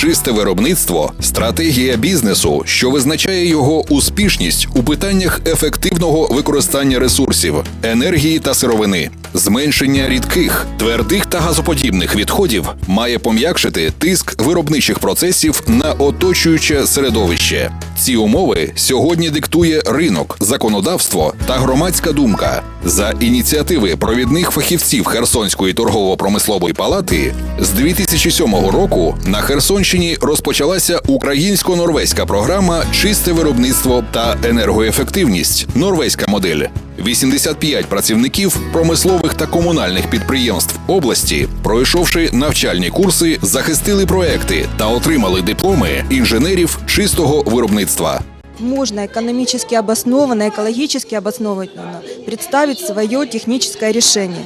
Чисте виробництво стратегія бізнесу, що визначає його успішність у питаннях ефективного використання ресурсів, енергії та сировини. Зменшення рідких, твердих та газоподібних відходів має пом'якшити тиск виробничих процесів на оточуюче середовище. Ці умови сьогодні диктує ринок, законодавство та громадська думка. За ініціативи провідних фахівців Херсонської торгово-промислової палати з 2007 року на Херсонщині розпочалася українсько-норвезька програма Чисте виробництво та енергоефективність. Норвезька модель. 85 працівників промислових та комунальних підприємств області, пройшовши навчальні курси, захистили проекти та отримали дипломи інженерів чистого виробництва. можно экономически обоснованно, экологически обоснованно представить свое техническое решение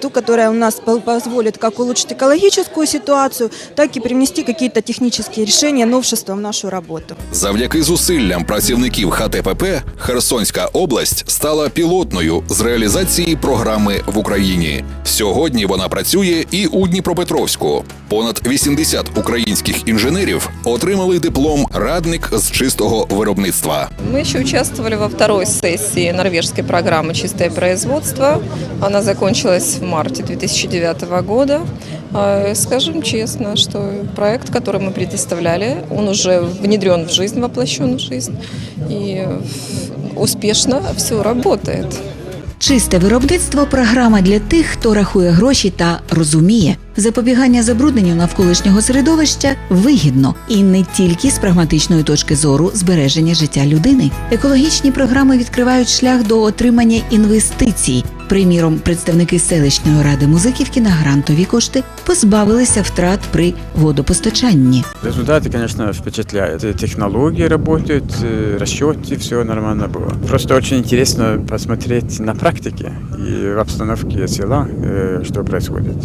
Ту, которая у нас по- позволит как улучшить экологическую ситуацию, так и привнести какие-то технические решения, новшества в нашу работу. Завдяки зусиллям працівників ХТПП Херсонська область стала пілотною з реалізації програми в Україні. Сьогодні вона працює і у Дніпропетровську. Понад 80 українських інженерів отримали диплом радник з чистого виробництва. Мы еще участвовали во второй сессии норвежской программы «Чистое производство». Она закончилась в марте 2009 года. Э, Скажем честно, что проект, который мы предоставляли, он уже внедрен в жизнь, воплощен в жизнь. И успешно все работает. Чисте виробництво програма для тих, хто рахує гроші та розуміє, запобігання забрудненню навколишнього середовища вигідно і не тільки з прагматичної точки зору збереження життя людини. Екологічні програми відкривають шлях до отримання інвестицій. Приміром, представники селищної ради Музиківки на грантові кошти позбавилися втрат при водопостачанні. Результаты, конечно, впечатляют. И Технологии работают, и расчеты, все нормально было. Просто очень интересно посмотреть на практике и в обстановке села, э, что происходит.